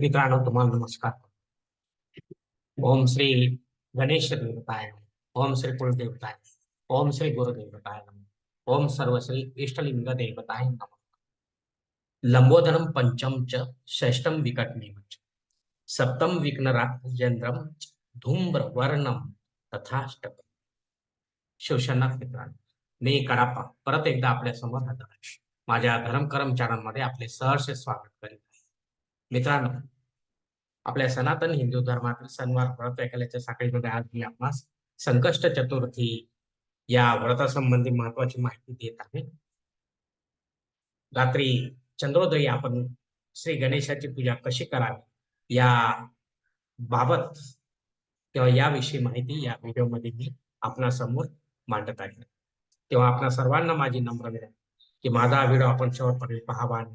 मित्रांनो तुम्हाला नमस्कार. ओम श्री गणेश देवताय ओम श्री कुलदेवताय ओम श्री गुरुदेवताय ओम सर्व श्री इष्टलिंग देवताय नम. लंबोदरम पंचम च षष्टम विकटनेम च, सप्तम विघ्न राजेंद्रम धूम्र वर्णम तथाष्टक शिवशनाथ मित्रांनो. मी कडाप्पा. परत एकदा आपल्यासमोर हजर आहे माझ्या धर्म कर्मचाऱ्यांमध्ये आपले सहर्ष स्वागत करीत आहे. मित्रांनो आपल्या सनातन हिंदू धर्मातील सणवार व्रत ऐकल्याच्या साखळीमध्ये आज मी आपणास संकष्ट चतुर्थी या व्रतासंबंधी महत्वाची माहिती देत आहे. रात्री चंद्रोदयी आपण श्री गणेशाची पूजा कशी करावी या बाबत किंवा याविषयी माहिती या व्हिडिओमध्ये मी आपणासमोर मांडत आहे. तेव्हा आपणा सर्वांना माझी नम्र विनंती की माझा व्हिडिओ आपण शेवटपर्यंत पाहावा आणि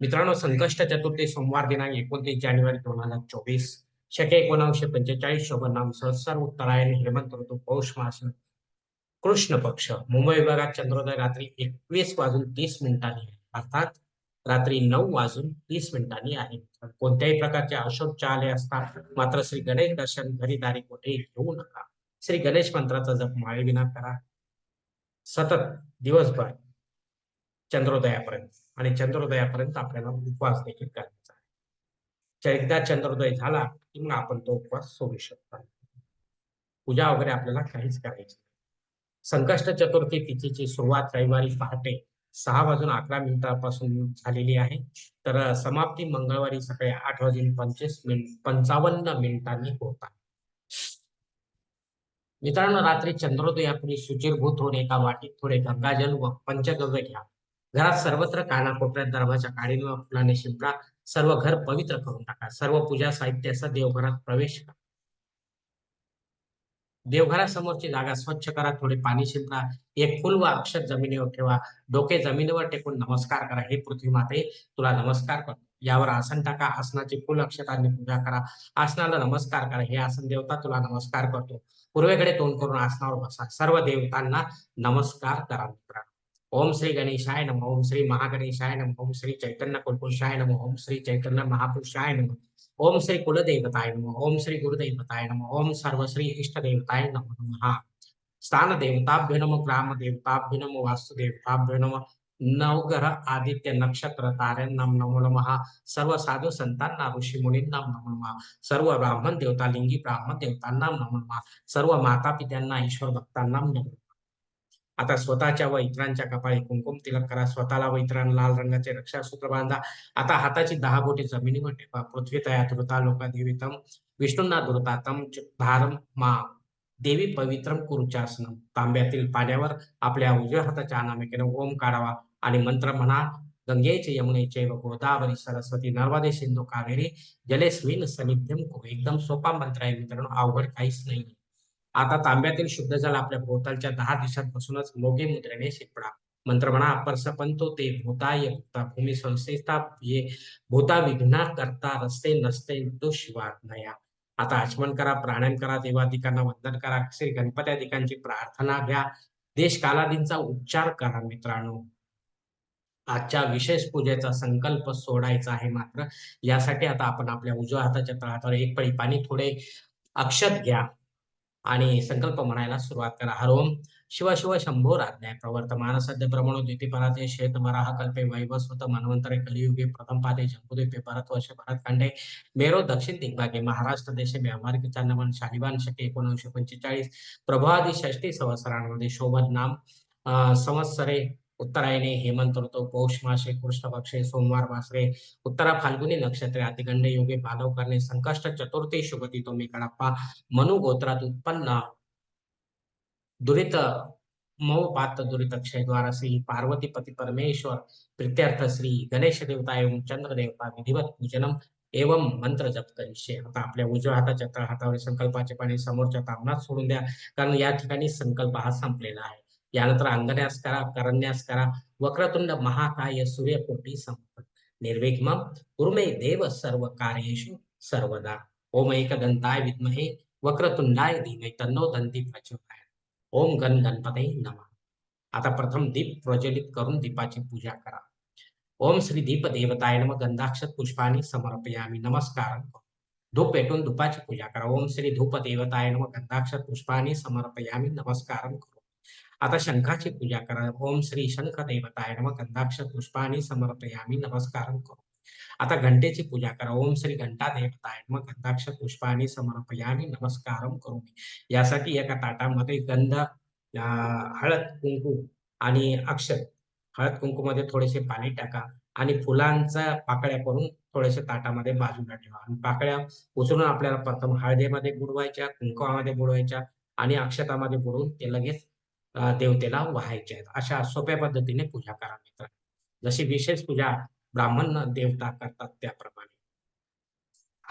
मित्रांनो संकष्ट चतुर्थी सोमवार दिनांक एकोणतीस जानेवारी दोन हजार चोवीस शके एकोणावीसशे पंचेचाळीस शोभन नाम संवत्सर उत्तरायण हेमंत ऋतू पौष मास कृष्ण पक्ष मुंबई विभागात चंद्रोदय रात्री एकवीस वाजून तीस मिनिटांनी आहे. अर्थात रात्री नऊ वाजून तीस मिनिटांनी आहे. कोणत्याही प्रकारचे अशोक आले असतात मात्र श्री गणेश दर्शन घरी दारी कुठेही घेऊ नका. श्री गणेश मंत्राचा जप माळविना करा. सतत दिवसभर चंद्रोदयापर्यंत आणि चंद्रोदयापर्यंत आपल्याला उपवास देखील करायचा आहे. एकदा चंद्रोदय झाला की मग आपण तो उपवास सोडू शकतो. पूजा वगैरे आपल्याला काहीच करायची संकष्ट चतुर्थी तिथीची सुरुवात रविवारी पहाटे सहा वाजून अकरा मिनिटापासून झालेली आहे. तर समाप्ती मंगळवारी सकाळी आठ वाजून पंचवीस मिनिट पंचावन्न मिनिटांनी होत आहे. मित्रांनो रात्री चंद्रोदयापुढे शुचिरभूत होऊन एका वाटीत थोडे गंगाजल व पंचगव्य घ्या. घरात सर्वत्र कानाकोपऱ्यात दरवाजा काढीन व फुलाने शिंपडा सर्व घर पवित्र करून टाका. सर्व पूजा साहित्याचा देवघरात प्रवेश करा. देवघरासमोरची जागा स्वच्छ करा थोडे पाणी शिंपडा एक फुल व अक्षर जमिनीवर ठेवा. डोके जमिनीवर टेकून नमस्कार करा. हे पृथ्वी माते तुला नमस्कार करतो. यावर आसन टाका आसनाची फुल अक्षरांनी पूजा करा. आसनाला नमस्कार करा. हे आसन देवता तुला नमस्कार करतो. पूर्वेकडे तोंड करून आसनावर बसा. सर्व देवतांना नमस्कार करा मित्रांनो ओम श्री गणेशाय नम. ओम श्री महागणेशाय नम. ओम श्री चैतन्य कुलपुरुषाय नम. ओम श्री चैतन्य महापुरुषाय नम. ओम श्री कुलदेवताय नम. ओम श्री गुरुदेवताय नम. ओम सर्व श्री इष्ट नम. नमः स्थान देवताभ्य नम. ग्राम देवताभ्य नम. वास्तुदेवताभ्य नम. नवग्रह आदित्य नक्षत्र ताऱ्यांनाम नमो नमः सर्व साधू संतांना ऋषी मुलींना नमो नमः सर्व ब्राह्मण देवता लिंगी ब्राह्मण देवतांना नमो नमः सर्व माता पित्यांना ईश्वर भक्तांना नमो आता स्वतःच्या व इतरांच्या कपाळी कुंकुम तिलक करा स्वतःला व इतरां लाल रंगाचे रक्षासूत्र बांधा। आता हाताची दहा बोटे जमिनीवर टेपा पृथ्वी तया दुरता लोका देवीतम विष्णूंना दुरतातम धारम मा देवी पवित्रम कुरुचासनम. तांब्यातील पाण्यावर आपल्या उजव्या हाताच्या अनामिकेने ओम काढावा आणि मंत्र म्हणा गंगेचे यमुनेचे व गोदावरी सरस्वती नर्मदे सिंधू कावेरी जलेस्विन सनिध्यम कुरु एकदम सोपा मंत्र आहे मित्रांनो अवघड काहीच नाही आता तांब्यातील शुद्ध जल आपल्या भोवतालच्या दहा दिवसात बसूनच मोगे मुद्रेने शिपडा मंत्र म्हणा परसपंतो ते भूताय भूता भूमी संस्थेता ये भूता विघ्ना करता रस्ते नसते तो शिवाज्ञया आता आचमन करा प्राणायाम करा देवाधिकांना वंदन करा श्री गणपत्याधिकांची प्रार्थना घ्या. देश कालादींचा उच्चार करा मित्रांनो. आजच्या विशेष पूजेचा संकल्प सोडायचा आहे मात्र. यासाठी आता आपण आपल्या उजव्या हाताच्या तळहातावर एक पळी पाणी थोडे अक्षत घ्या. आणि संकल्प म्हणायला सुरुवात करा. हर ओम. शिव शिव शंभो राज्ञा प्रवर्तमान सद्य प्रमाण द्विती पराते शेत वराह कल्पे वैवस्वत मनवंतरे कलियुगे प्रथम पादे जंबुद्वीपे भरत वर्ष भरतखंडे मेरो दक्षिण दिग्भागे महाराष्ट्र देशे व्यावहारिक चांदवन शालिवान शके एकोणीसशे पंचेचाळीस. प्रभादी षष्टी संवत्सरांमध्ये शोभन नाम संवत्सरे उत्तरायणे हेमंत ऋतू पौष मासे कृष्ण पक्षे सोमवार वासरे उत्तरा फाल्गुनी नक्षत्रे अतिगंड योगे बालव करणे संकष्ट चतुर्थी शुभती तो कडप्पा मनु गोत्रात उत्पन्न दुरित मऊ पात दुरित क्षयद्वार श्री पार्वती पती परमेश्वर प्रित्यर्थ श्री गणेश देवता एवं चंद्र देवता विधिवत पूजनम एवं मंत्र जप करीशे आता आपल्या उजव्या हाताच्या तळ हातावर संकल्पाचे पाणी समोरच्या तावणात सोडून द्या कारण या ठिकाणी संकल्प हा संपलेला आहे. यानंतर अंगन्यास करा करण्यास करा वक्रतुंड महाकाय सूर्यकोटी संपत निर्विघ्म कुर्मे देव सर्व कार्येषु सर्वदा. ओम एकदंताय विद्महे वक्रतुंडाय धीमे तन्नो दंती प्रचोदयात. ओम गण गणपते नमः. आता प्रथम दीप प्रज्वलित करून दीपाची पूजा करा. ओम श्री दीप देवताय नम. गंधाक्षत पुष्पाणी समर्पयामी. नमस्कार. धूप पेटून धुपाची पूजा करा. ओम श्री धूप देवताय नम. गंधाक्षत पुष्पाणी समर्पयामी. नमस्कार करू. आता शंखाची पूजा करा. ओम श्री शंख देवताय नम. गंधाक्षत पुष्पाणी समर्पयामी. नमस्कार करू. आता घंटेची पूजा करा. ओम श्री घंटा देवताय मग गंधाक्षत पुष्पाने समर्पयाने नमस्कार करू यासाठी एका ताटामध्ये गंध हळद कुंकू आणि अक्षर. हळद कुंकूमध्ये थोडेसे पाणी टाका आणि फुलांचा पाकळ्या करून थोडेसे ताटामध्ये बाजूला ठेवा. आणि पाकळ्या उचलून आपल्याला प्रथम हळदीमध्ये बुडवायच्या कुंकवामध्ये बुडवायच्या आणि अक्षतामध्ये बुडवून ते लगेच देवतेला व्हायचे आहेत. अशा सोप्या पद्धतीने पूजा करा मित्र जशी विशेष पूजा ब्राह्मण देवता करतात त्याप्रमाणे.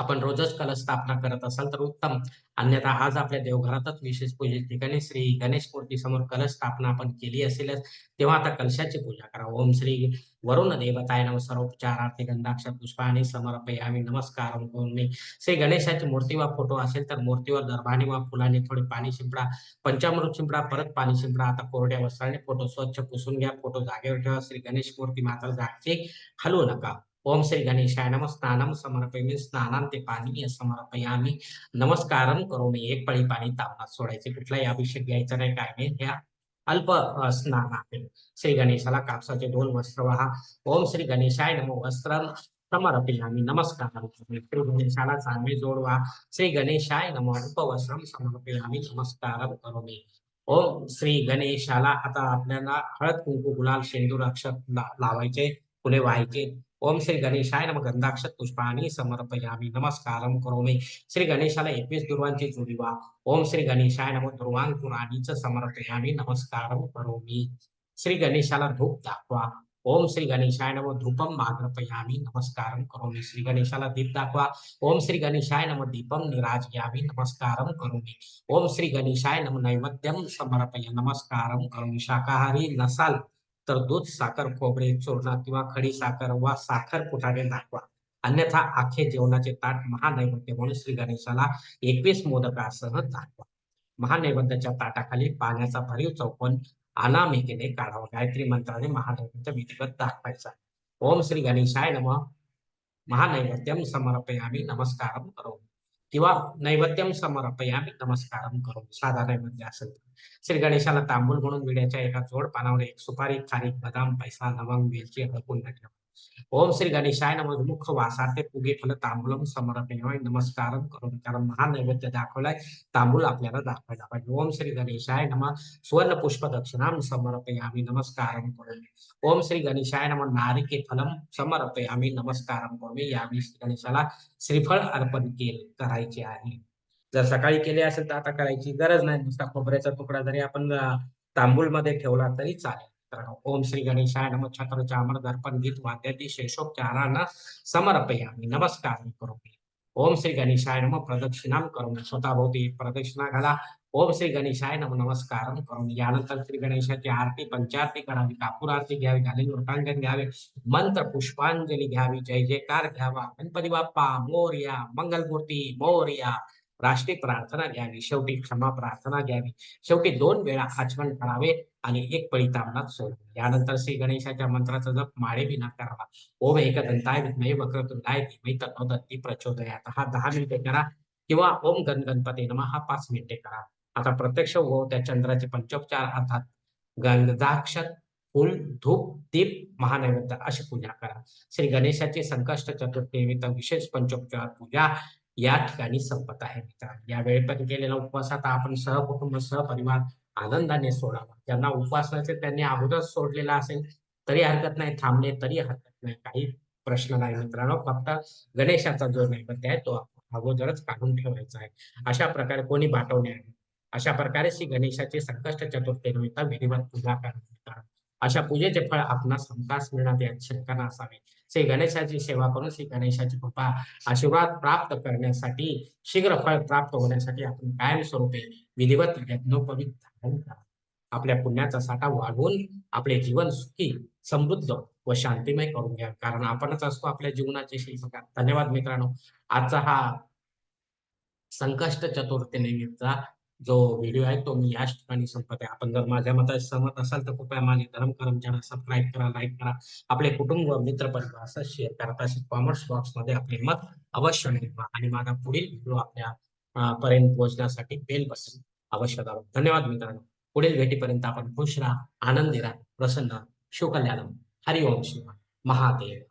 आपण रोजच कलश स्थापना करत असाल तर उत्तम. अन्यथा आज आपल्या देवघरातच विशेष पूजे ठिकाणी श्री गणेश मूर्ती समोर कलश स्थापना आपण केली असेलच तेव्हा आता कलशाची पूजा करा. ओम श्री वरुण देवताय नम. सर्वोपचारार्थी गंधाक्ष पुष्पाने समर्पयामी. नमस्कार. श्री गणेशाची मूर्ती वा फोटो असेल तर मूर्तीवर दरभाने वा फुलाने थोडे पाणी शिंपडा पंचामृत शिंपडा परत पाणी शिंपडा. आता कोरड्या वस्त्राने फोटो स्वच्छ पुसून घ्या. फोटो जागेवर ठेवा. श्री गणेश मूर्ती मात्र जागचे हलवू नका. ओम श्री गणेशाय नम स्नानम समर्पयामी स्नानान पाणी समर्पयामी. नमस्कारम करो मी एक पळी पाणी तापणात सोडायचे. कुठलाही अभिषेक घ्यायचा नाही काय नाही. ह्या अल्प स्नान आहे श्री गणेशाला कापसाचे दोन वस्त्र वाहा. ओम श्री गणेशाय नमो वस्त्र समर्पयामी. नमस्कार श्री गणेशाला चांगले जोडवा श्री गणेशाय नमो उपवस्त्रम समर्पयामी. नमस्कार करो मी ओम श्री गणेशाला आता आपल्याला हळद कुंकू गुलाल शेंदूर अक्षर लावायचे फुले व्हायचे. ओम श्री गणेशाय नम गंधाक्षत पुष्पाणी समर्पयामी। नमस्कारम करोमी। श्री गणेशाला एकवीस दुर्वांची जोडी वा। ओम श्री गणेशाय नम दुर्वांकुराणीच समर्पयामी। नमस्कारम करोमी। श्री गणेशाला धूप दाखवा। ओम श्री गणेशाय नम धूपम माग्रपयामी नमस्कारम करोमी। श्री गणेशाला दीप दाखवा। ओम श्री गणेशाय नम दीपम निराजयामी। नमस्कारम करोमी। ओम श्री गणेशाय नम नैवेद्यम समर्पय। नमस्कारम करोमी। शाकाहारी नसाल। तर दूध साखर खोबरे चूर्ण किंवा खडी साखर वा साखर पुटाने दाखवा. अन्यथा आखे जेवणाचे ताट महानैवेद्य म्हणून श्री गणेशाला एकवीस मोदकासह दाखवा. महानैवेद्याच्या ताटाखाली पाण्याचा भरीव चौकोन अनामिकेने काढावा. गायत्री मंत्राने महानैवेद्य विधिवत दाखवायचा. ओम श्री गणेशाय नम. महानैवेद्यम समर्पयामी. नमस्कार करू किंवा नैवेद्यम समर्पयामी नमस्कारम करून साधा नैवेद्य असेल श्री गणेशाला तांबूल म्हणून विड्याच्या एका जोड पानावर एक सुपारी खारीक बदाम पैसा लवंग वेलची हळकून ठेवा ओम श्री गणेशाय नम मुख वासाते पुगे फल तांबूलम समर्पय नमस्कार करून कारण महानैवेद्य दाखवलाय. तांबूल आपल्याला दाखवायला पाहिजे. ओम श्री गणेशाय नम. सुवर्ण पुष्प दक्षिणाम समर्पयामी नमस्कार करून. ओम श्री गणेशाय नम. नारिके फलम समर्पयामी नमस्कार करून यावेळी श्री गणेशाला श्रीफळ अर्पण केले करायचे आहे. जर सकाळी केले असेल तर आता करायची गरज नाही. नुसता खोबऱ्याचा तुकडा जरी आपण तांबूलमध्ये ठेवला तरी चालेल. ओम श्री गणेशाय नम। छत्र चामर दर्पण गीत नमस्कार करू ओम श्री गणेशाय नम। प्रदक्षिणाम करून स्वतःभोवती प्रदक्षिणा घाला ओम श्री गणेशाय नम। नमस्कार यानंतर श्री गणेशाची आरती, पंचारती करावी घ्यावी घाली वृतांजन घ्यावे, मंत्र पुष्पांजली घ्यावी, जय जयकार घ्यावा, गणपती बाप्पा, मोर्या मंगलमूर्ती मोर्या, राष्ट्रीय प्रार्थना घ्यावी, शेवटी क्षमा प्रार्थना घ्यावी, शेवटी दोन वेळा आचमन करावे आणि एक पळी तामनात सोडवे यानंतर श्री गणेशाच्या मंत्राचा जप माळे विना करावा. ओम एक दंताय विद्मय वक्रतुंडाय धीमय तत्व दत्ती प्रचोदयात. हा दहा मिनिटे करा किंवा ओम गण गणपती नमा हा पाच मिनिटे करा. आता प्रत्यक्ष हो त्या चंद्राचे पंचोपचार अर्थात गंधाक्षत फुल धूप दीप महानैवेद्य अशी पूजा करा. श्री गणेशाची संकष्ट चतुर्थी विशेष पंचोपचार पूजा या ठिकाणी संपत आहे मित्रांनो. या वेळेपर्यंत केलेला उपवास आता आपण सहकुटुंब सहपरिवार आनंदाने सोडावा. ज्यांना उपवास असेल त्यांनी अगोदर सोडलेला असेल तरी हरकत नाही. थांबले तरी हरकत नाही. काही प्रश्न नाही मित्रांनो. फक्त गणेशाचा जो नैवेद्य आहे तो अगोदरच काढून ठेवायचा आहे. अशा प्रकारे कोणी बाटवणे आहे अशा प्रकारे श्री गणेशाची संकष्ट चतुर्थी निमित्त विधिवत पूजा करतात अशा पूजेचे फळ आपणास हमखास मिळणार यात शंका नसावे श्री गणेशाची सेवा करून श्री गणेशाची कृपा आशीर्वाद प्राप्त करण्यासाठी शीघ्र फळ प्राप्त होण्यासाठी आपण कायमस्वरूपे विधिवत यज्ञोपवित धारण करा आपल्या पुण्याचा साठा वाढवून आपले जीवन सुखी समृद्ध व शांतिमय करून घ्या. कारण आपणच असतो आपल्या जीवनाचे शिल्पकार. धन्यवाद मित्रांनो. आजचा हा संकष्ट चतुर्थी निमित्तचा जो व्हिडिओ आहे तो मी याच ठिकाणी संपत आहे. आपण जर माझ्या मताशी सहमत असाल तर कृपया माझे धर्म करम सबस्क्राईब करा लाईक करा. आपले कुटुंब मित्र परिवार असं शेअर करा. तसेच कॉमर्स बॉक्समध्ये आपले मत अवश्य निर्मा आणि माझा पुढील व्हिडिओ आपल्या पर्यंत पोहोचण्यासाठी बेल बटन अवश्य दाबा. धन्यवाद मित्रांनो. पुढील भेटीपर्यंत आपण खुश राहा आनंदी राहा प्रसन्न राहा. शिवकल्याणम हरिओम शिवा महादेव.